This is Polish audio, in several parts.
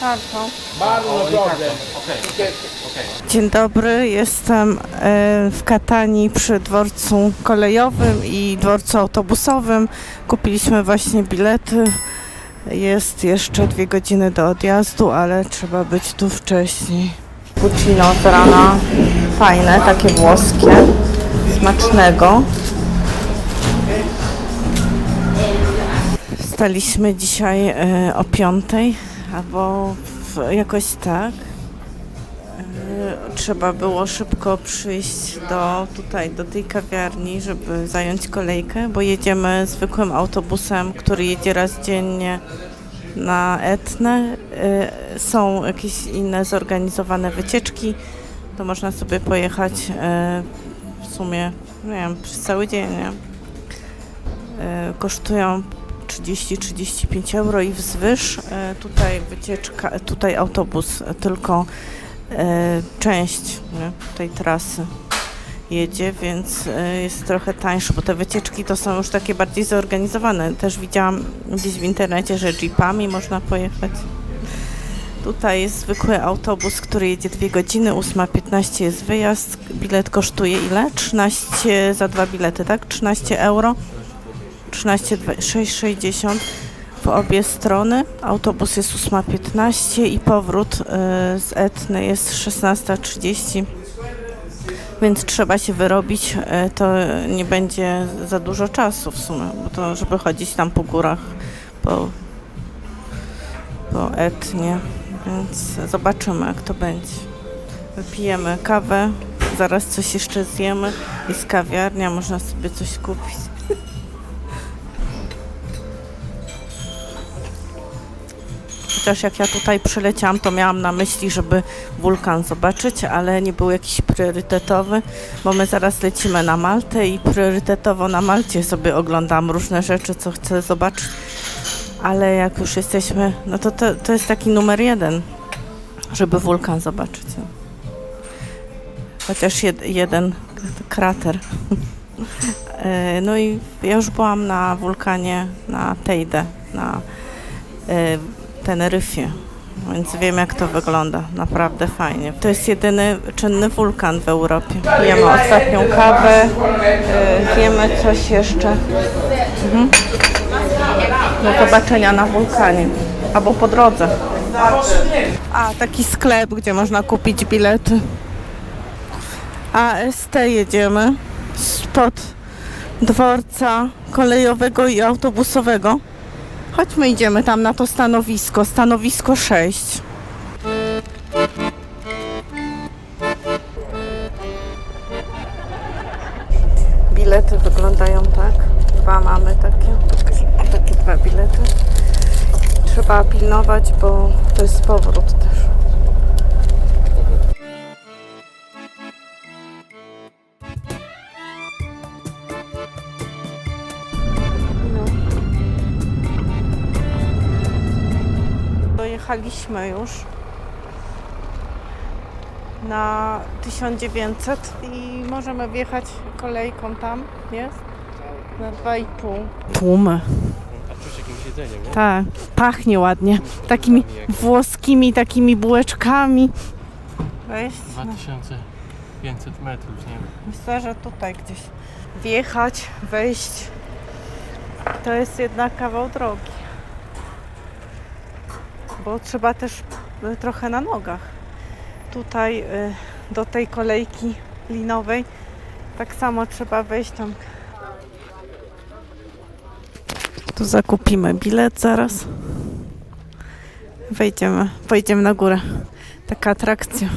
kartą. Bardzo dobrze. Dzień dobry, jestem e, w Katani przy dworcu kolejowym i dworcu autobusowym. Kupiliśmy właśnie bilety. Jest jeszcze dwie godziny do odjazdu, ale trzeba być tu wcześniej. Puccino z rana, fajne, takie włoskie, smacznego. Wstaliśmy dzisiaj e, o piątej, albo jakoś tak. E, Trzeba było szybko przyjść do tutaj, do tej kawiarni, żeby zająć kolejkę, bo jedziemy zwykłym autobusem, który jedzie raz dziennie na Etnę. E, Są jakieś inne zorganizowane wycieczki, to można sobie pojechać e, w sumie, nie wiem, przez cały dzień, nie? Kosztują 30-35 euro i wzwyż. E, Tutaj wycieczka, tutaj autobus e, tylko e, część tej trasy jedzie, więc e, jest trochę tańszy, bo te wycieczki to są już takie bardziej zorganizowane. Też widziałam gdzieś w internecie, że jeepami można pojechać. Tutaj jest zwykły autobus, który jedzie 2 godziny, 8.15 jest wyjazd. Bilet kosztuje ile? 13 za dwa bilety, tak? 13 euro. 13, 6,60 w obie strony. Autobus jest 8.15 i powrót y, z Etny jest 16.30. Więc trzeba się wyrobić, y, to nie będzie za dużo czasu w sumie, bo to żeby chodzić tam po górach, po, po Etnie. Więc zobaczymy jak to będzie. Wypijemy kawę, zaraz coś jeszcze zjemy. Jest kawiarnia, można sobie coś kupić. Chociaż jak ja tutaj przyleciałam, to miałam na myśli, żeby wulkan zobaczyć, ale nie był jakiś priorytetowy, bo my zaraz lecimy na Maltę i priorytetowo na Malcie sobie oglądam różne rzeczy, co chcę zobaczyć. Ale jak już jesteśmy, no to to, to jest taki numer jeden, żeby wulkan zobaczyć. Chociaż jed, jeden krater. E, No i ja już byłam na wulkanie na Tejde, na e, Teneryfie, więc wiem jak to wygląda. Naprawdę fajnie. To jest jedyny czynny wulkan w Europie. Jemy ostatnią kawę, e, jemy coś jeszcze. Mhm. Do zobaczenia na wulkanie albo po drodze. A, taki sklep, gdzie można kupić bilety. AST jedziemy spod dworca kolejowego i autobusowego. Chodźmy, idziemy tam na to stanowisko, stanowisko 6. Bilety wyglądają tak. Dwa mamy takie. Takie dwa bilety. Trzeba pilnować, bo to jest powrót Dojechaliśmy już na 1900 i możemy wjechać kolejką tam, jest? Na 2,5. Tłumy. A czuć jakimś jedzeniem, nie? Tak, pachnie ładnie. Takimi włoskimi, takimi bułeczkami. Wejść? No, 2500 metrów, nie wiem. myślę, że tutaj gdzieś wjechać, wejść. To jest jednak kawał drogi. Bo trzeba też y, trochę na nogach. Tutaj y, do tej kolejki linowej tak samo trzeba wejść tam. Tu zakupimy bilet zaraz. Wejdziemy, pojedziemy na górę. Taka atrakcja.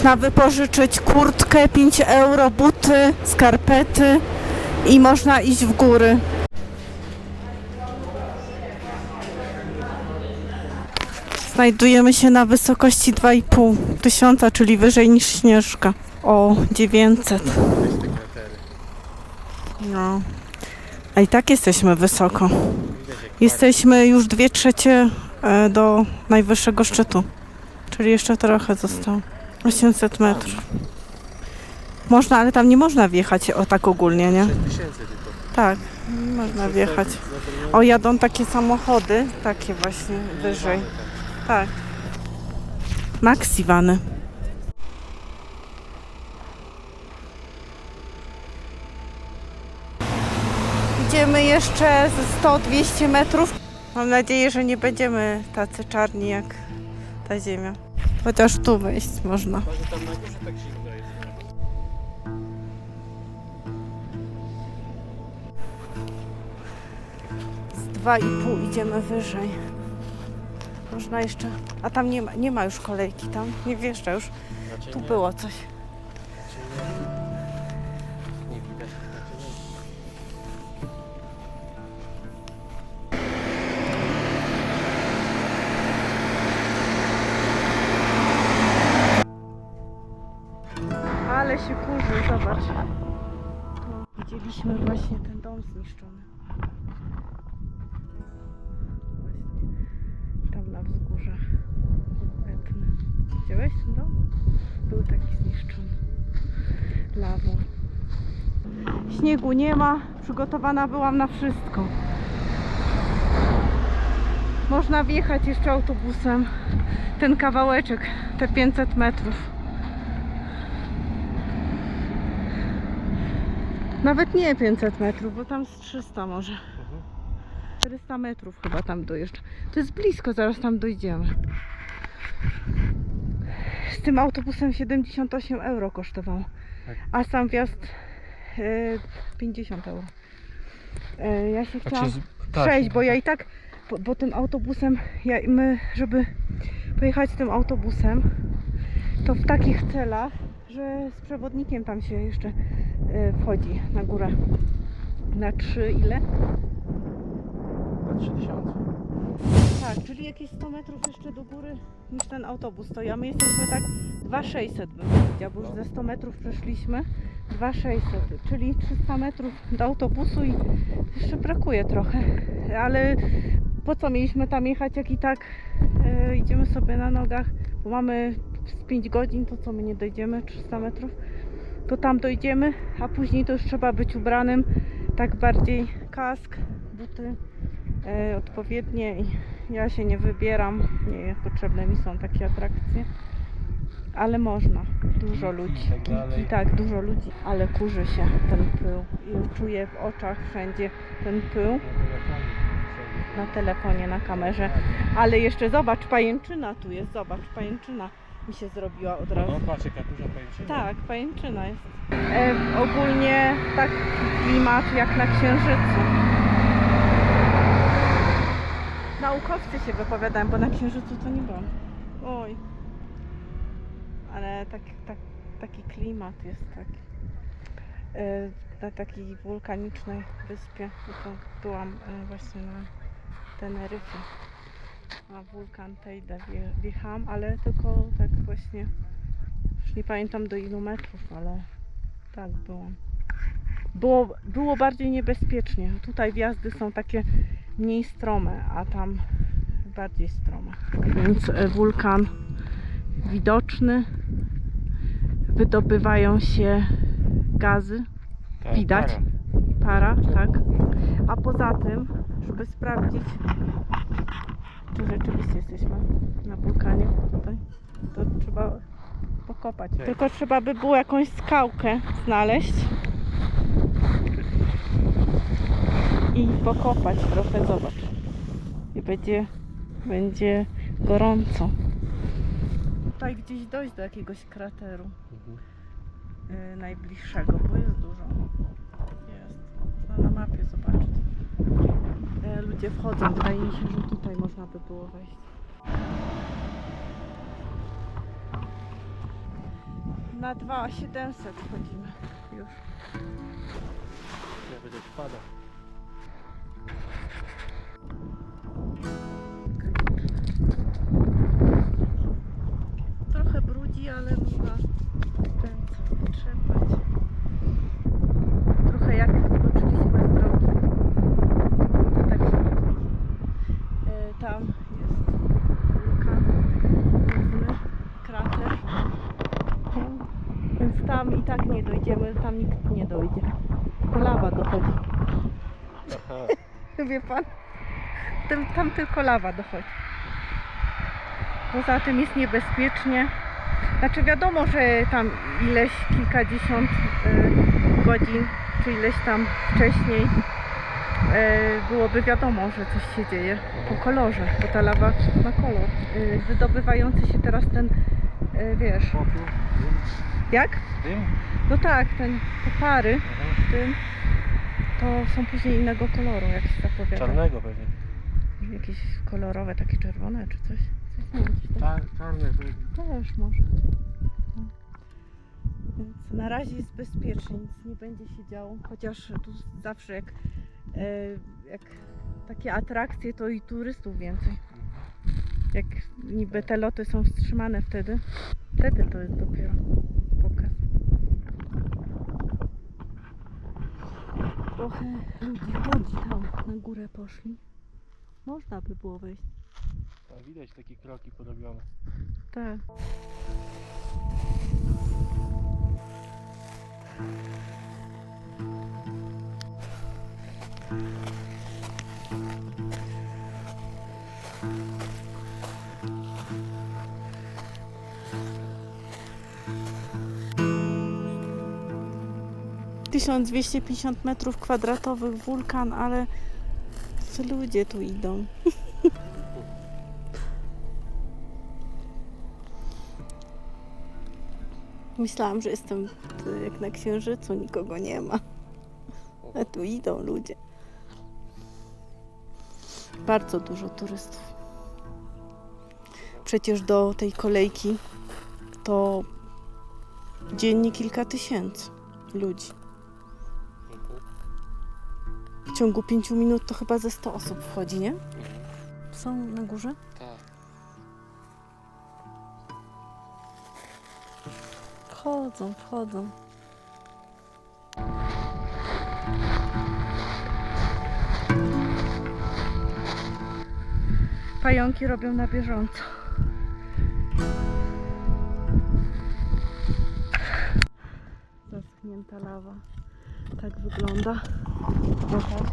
Można wypożyczyć kurtkę 5 euro, buty, skarpety i można iść w góry. Znajdujemy się na wysokości 2,5 tysiąca, czyli wyżej niż Śnieżka. O 900. No. A i tak jesteśmy wysoko. Jesteśmy już dwie trzecie e, do najwyższego szczytu. Czyli jeszcze trochę zostało. 800 metrów. Można, ale tam nie można wjechać o tak ogólnie, nie? 6000 tylko. Tak, nie można wjechać. O, jadą takie samochody, takie właśnie wyżej. Tak. Maxivany. Idziemy jeszcze ze 100-200 metrów. Mam nadzieję, że nie będziemy tacy czarni jak ta ziemia. Chociaż tu wejść można. Może tam na górze. Z 2,5 idziemy wyżej. Można jeszcze. A tam nie ma, nie ma już kolejki, tam nie wjeżdża już. Tu było coś. Śniegu nie ma. Przygotowana byłam na wszystko. Można wjechać jeszcze autobusem. Ten kawałeczek, te 500 metrów. Nawet nie 500 metrów, bo tam z 300 może. 400 metrów chyba tam dojeżdża. To jest blisko, zaraz tam dojdziemy. Z tym autobusem 78 euro kosztował, Tak. a sam wjazd 50 euro. E, ja się chciałam tak, przejść, bo ja i tak, bo, bo tym autobusem, ja, my, żeby pojechać tym autobusem, to w takich celach, że z przewodnikiem tam się jeszcze e, wchodzi na górę. Na trzy ile? Na 3000. Tak, czyli jakieś 100 metrów jeszcze do góry niż ten autobus stoi. A my jesteśmy tak 2600 bym powiedział, bo już ze 100 metrów przeszliśmy. 2600, czyli 300 metrów do autobusu i jeszcze brakuje trochę. Ale po co mieliśmy tam jechać, jak i tak e, idziemy sobie na nogach, bo mamy z 5 godzin, to co my nie dojdziemy 300 metrów, to tam dojdziemy, a później to już trzeba być ubranym tak bardziej kask, buty e, odpowiednie i ja się nie wybieram, nie potrzebne mi są takie atrakcje, ale można, dużo ludzi, tak dalej. Kijki, tak, dużo ludzi, ale kurzy się ten pył i czuję w oczach wszędzie ten pył Na telefonie na kamerze, ale jeszcze zobacz, pajęczyna tu jest, zobacz, pajęczyna mi się zrobiła od razu. No patrz jaka duża pajęczyna. Tak, pajęczyna jest. E, ogólnie taki klimat jak na Księżycu. Naukowcy się wypowiadają, bo na Księżycu to nie byłam. Oj. Ale tak, tak, taki klimat jest taki. E, na takiej wulkanicznej wyspie. No to byłam e, właśnie na Teneryfie. Na wulkan Teide wje- wjechałam, ale tylko tak właśnie już nie pamiętam do ilu metrów, ale tak byłam. Było, było bardziej niebezpiecznie. Tutaj wjazdy są takie mniej strome, a tam bardziej strome. Więc e, wulkan widoczny. Wydobywają się gazy, Tak, widać. para. para, tak. A poza tym, żeby sprawdzić, czy rzeczywiście jesteśmy na wulkanie tutaj, to trzeba pokopać. Tak. Tylko trzeba by było jakąś skałkę znaleźć i pokopać trochę, zobacz. I będzie, będzie gorąco. Tutaj gdzieś dojść do jakiegoś krateru Mhm. y, najbliższego, bo jest dużo. Jest. Można na mapie zobaczyć. E, ludzie wchodzą. Wydaje mi się, że tutaj można by było wejść. na 2700 wchodzimy już. Ja będę wpadał. Wie pan? Tym, tam tylko lawa dochodzi. Poza tym jest niebezpiecznie. Znaczy wiadomo, że tam ileś kilkadziesiąt y, godzin, czy ileś tam wcześniej y, byłoby wiadomo, że coś się dzieje po kolorze, bo ta lawa ma kolor. Y, wydobywający się teraz ten, y, wiesz, jak? No tak, ten, te pary Aha. w tym, to są później innego koloru, jak się zapowiada. Czarnego pewnie. Jakieś kolorowe, takie czerwone czy coś. coś. Tak, czarne pewnie. Też może. No. Więc na razie jest bezpiecznie, nic nie będzie się działo. Chociaż tu zawsze jak, e, jak takie atrakcje, to i turystów więcej. Jak niby te loty są wstrzymane wtedy, wtedy to jest dopiero pokaz. trochę ludzi chodzi tam, na górę poszli. Można by było wejść. A widać takie kroki porobione. Tak. Thank you. 1250 metrów kwadratowych wulkan, ale co ludzie tu idą? Myślałam, że jestem jak na księżycu, nikogo nie ma. A tu idą ludzie. Bardzo dużo turystów. Przecież do tej kolejki to dziennie kilka tysięcy ludzi ciągu pięciu minut to chyba ze 100 osób wchodzi, nie? Są na górze? Tak. Wchodzą, wchodzą. Pająki robią na bieżąco. Zaschnięta lawa. Tak wygląda. Zobacz.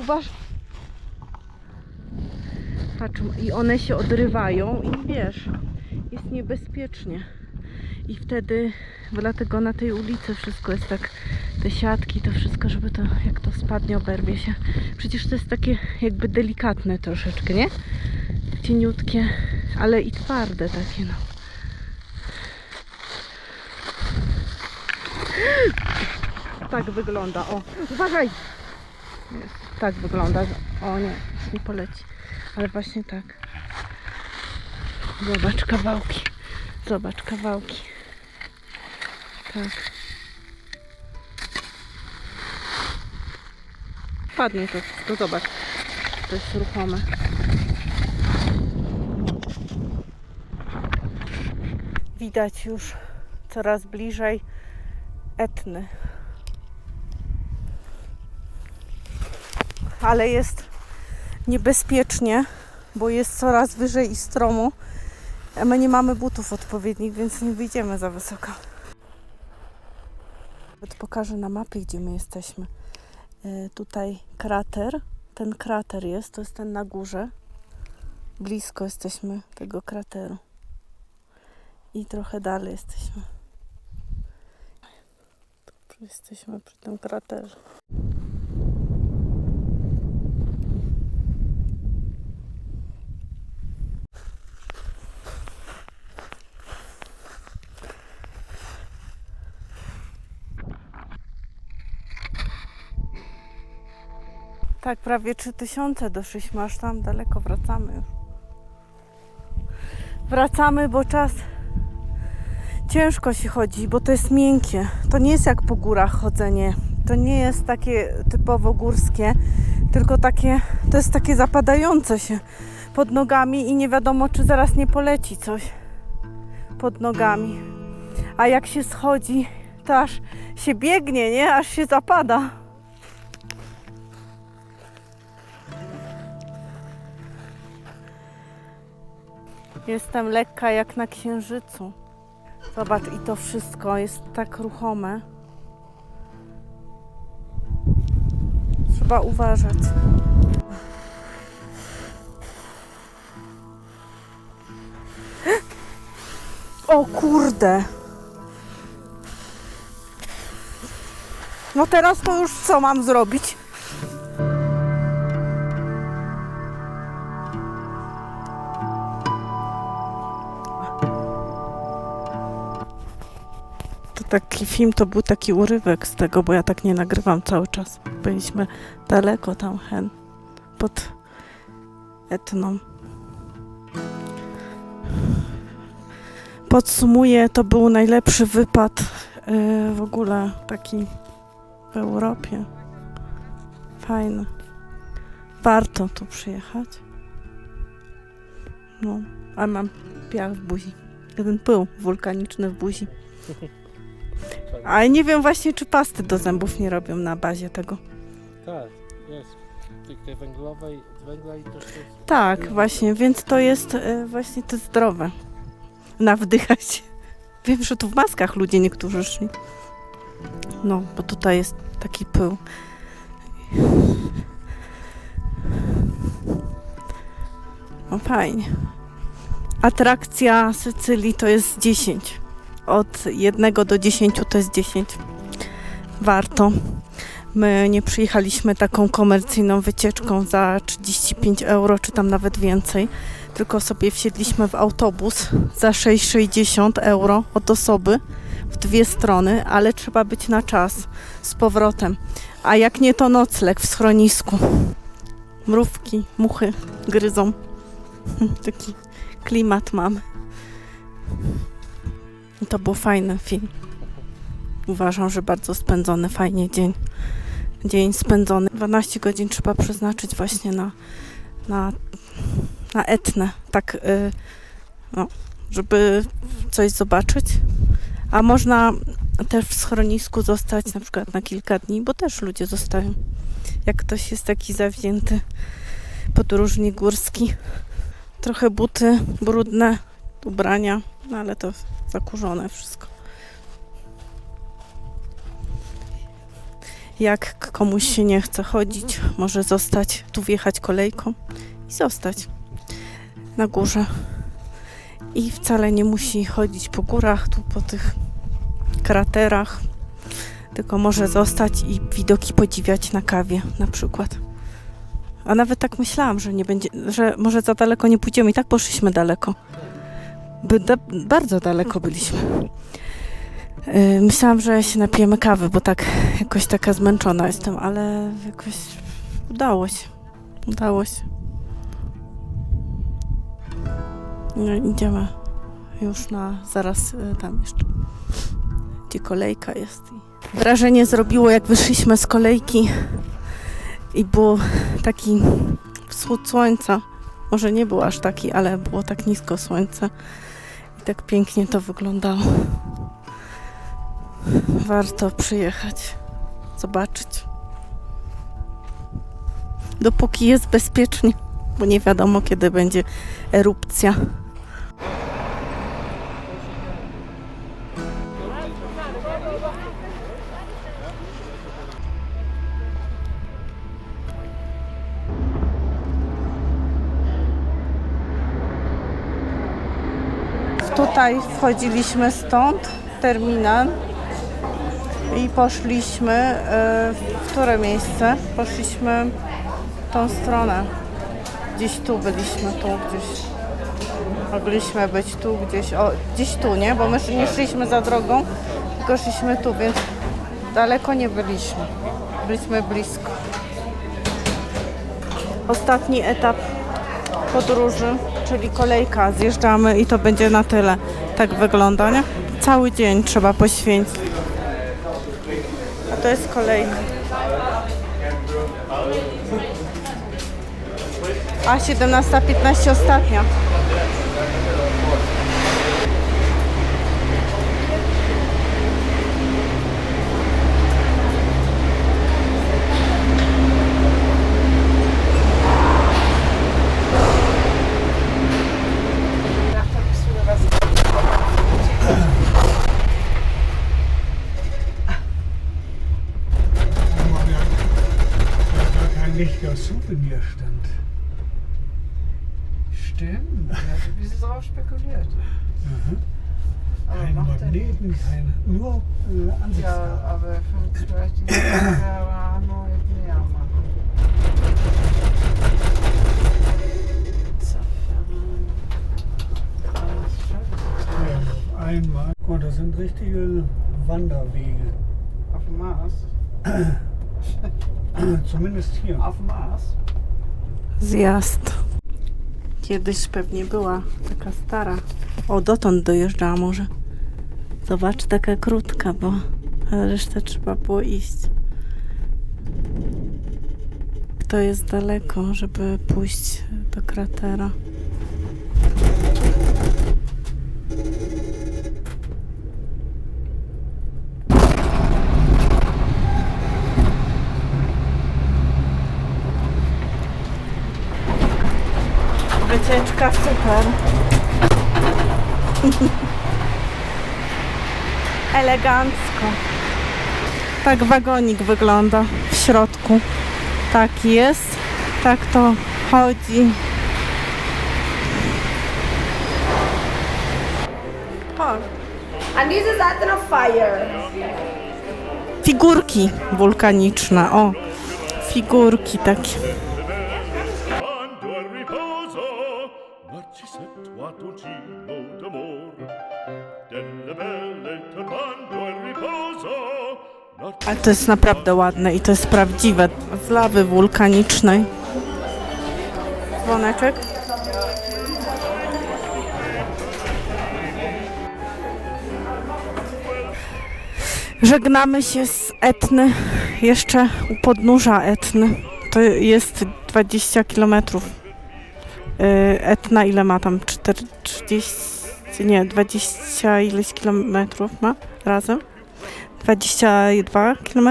Uważ. Patrz, i one się odrywają i wiesz, jest niebezpiecznie. I wtedy, dlatego na tej ulicy wszystko jest tak, te siatki, to wszystko, żeby to, jak to spadnie, oberwie się. Przecież to jest takie jakby delikatne troszeczkę, nie? Cieniutkie, ale i twarde takie, no. Tak wygląda, o. Uważaj! Jest, tak wygląda. O nie, nie poleci. Ale właśnie tak. Zobacz kawałki. Zobacz kawałki. Tak. Padnie to wszystko, zobacz. To jest ruchome. Widać już coraz bliżej Etny. Ale jest niebezpiecznie, bo jest coraz wyżej i stromo. My nie mamy butów odpowiednich, więc nie wyjdziemy za wysoko. Pokażę na mapie, gdzie my jesteśmy. E, tutaj krater. Ten krater jest, to jest ten na górze. Blisko jesteśmy tego krateru. I trochę dalej jesteśmy. Tu jesteśmy przy tym kraterze. Tak, prawie 3000 doszliśmy, aż tam daleko wracamy już. Wracamy, bo czas ciężko się chodzi, bo to jest miękkie. To nie jest jak po górach chodzenie. To nie jest takie typowo górskie, tylko takie, to jest takie zapadające się pod nogami i nie wiadomo, czy zaraz nie poleci coś pod nogami. A jak się schodzi, to aż się biegnie, nie? Aż się zapada. Jestem lekka jak na księżycu. Zobacz, i to wszystko jest tak ruchome. Trzeba uważać. O kurde! No teraz to już co mam zrobić? Taki film to był taki urywek z tego, bo ja tak nie nagrywam cały czas. Byliśmy daleko tam hen pod Etną. Podsumuję, to był najlepszy wypad yy, w ogóle taki w Europie. Fajny. Warto tu przyjechać. No, a mam piach w buzi. Jeden pył wulkaniczny w buzi. Ale nie wiem właśnie, czy pasty do zębów nie robią na bazie tego. Tak, jest. Tej- węglowej, węgla i też jest. Tak, właśnie, więc to jest e, właśnie to zdrowe. Nawdychać. Wiem, że tu w maskach ludzie niektórzy szli. No, bo tutaj jest taki pył. No fajnie. Atrakcja Sycylii to jest 10. Od 1 do 10 to jest 10. Warto. My nie przyjechaliśmy taką komercyjną wycieczką za 35 euro, czy tam nawet więcej, tylko sobie wsiedliśmy w autobus za 6,60 euro od osoby w dwie strony, ale trzeba być na czas z powrotem. A jak nie, to nocleg w schronisku. Mrówki, muchy gryzą. Taki klimat mamy. To był fajny film. Uważam, że bardzo spędzony fajnie dzień dzień spędzony. 12 godzin trzeba przeznaczyć właśnie na, na, na etnę, tak, y, no, żeby coś zobaczyć. A można też w schronisku zostać na przykład na kilka dni, bo też ludzie zostają. Jak ktoś jest taki zawzięty podróżnik górski. Trochę buty brudne, ubrania, no ale to zakurzone wszystko. Jak komuś się nie chce chodzić, może zostać, tu wjechać kolejką i zostać na górze. I wcale nie musi chodzić po górach, tu po tych kraterach, tylko może zostać i widoki podziwiać na kawie na przykład. A nawet tak myślałam, że nie będzie, że może za daleko nie pójdziemy i tak poszliśmy daleko. By da, bardzo daleko byliśmy. Yy, Myślałam, że się napijemy kawy, bo tak jakoś taka zmęczona jestem, ale jakoś udało się. Udało się. No, idziemy już na zaraz y, tam jeszcze. Gdzie kolejka jest. Wrażenie zrobiło, jak wyszliśmy z kolejki i był taki wschód słońca. Może nie był aż taki, ale było tak nisko słońce. I tak pięknie to wyglądało. Warto przyjechać, zobaczyć. Dopóki jest bezpiecznie, bo nie wiadomo kiedy będzie erupcja. Wchodziliśmy stąd, terminal. I poszliśmy e, w które miejsce? Poszliśmy w tą stronę. Gdzieś tu byliśmy, tu gdzieś. Mogliśmy być tu gdzieś, o, gdzieś tu, nie? Bo my nie szliśmy za drogą, tylko szliśmy tu, więc daleko nie byliśmy. Byliśmy blisko. Ostatni etap podróży, czyli kolejka. Zjeżdżamy i to będzie na tyle. Tak wygląda, nie? cały dzień trzeba poświęcić. A to jest kolejny. A 17.15 ostatnia. Oder Souvenirstand. Stimmt, Wie sie darauf bisschen drauf spekuliert. Mhm. Aber keine macht Magneten, keine, nur äh, Ansichts Ja, aber vielleicht die Hannover hätten ja machen. Einmal. Und oh, das sind richtige Wanderwege. Auf dem Mars? Zumindest hier. Auf Mars. Zjazd. Kiedyś pewnie była taka stara. O, dotąd dojeżdżała może. Zobacz, taka krótka, bo resztę trzeba było iść. To jest daleko, żeby pójść do kratera. Wycieczka super. Elegancko. Tak wagonik wygląda w środku. Taki jest. Tak to chodzi. O, And this is at a fire. figurki wulkaniczne. O, figurki takie. To jest naprawdę ładne i to jest prawdziwe. Z lawy wulkanicznej. Dzwoneczek. Żegnamy się z Etny. Jeszcze u podnóża Etny. To jest 20 kilometrów. Y, Etna ile ma tam? 4, 30, nie, 20 ileś kilometrów ma razem? 22 km?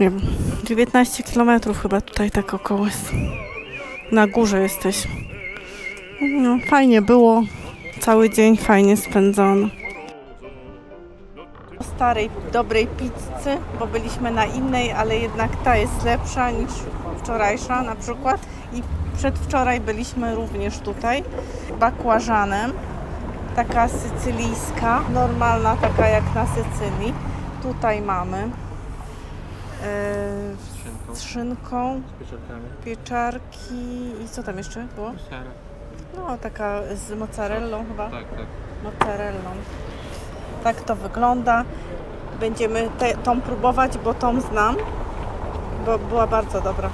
Nie wiem, 19 km chyba tutaj tak około jest. Na górze jesteś. No, fajnie było. Cały dzień fajnie spędzono. O starej, dobrej pizzy, bo byliśmy na innej, ale jednak ta jest lepsza niż wczorajsza na przykład. I przedwczoraj byliśmy również tutaj bakłażanem taka sycylijska, normalna, taka jak na Sycylii. Tutaj mamy e, Szynką, z szynką, z pieczarkami. pieczarki i co tam jeszcze było? Sera. No, taka z mozzarellą chyba. Tak, tak. Mozzarellą. Tak to wygląda. Będziemy te, tą próbować, bo tą znam, bo była bardzo dobra.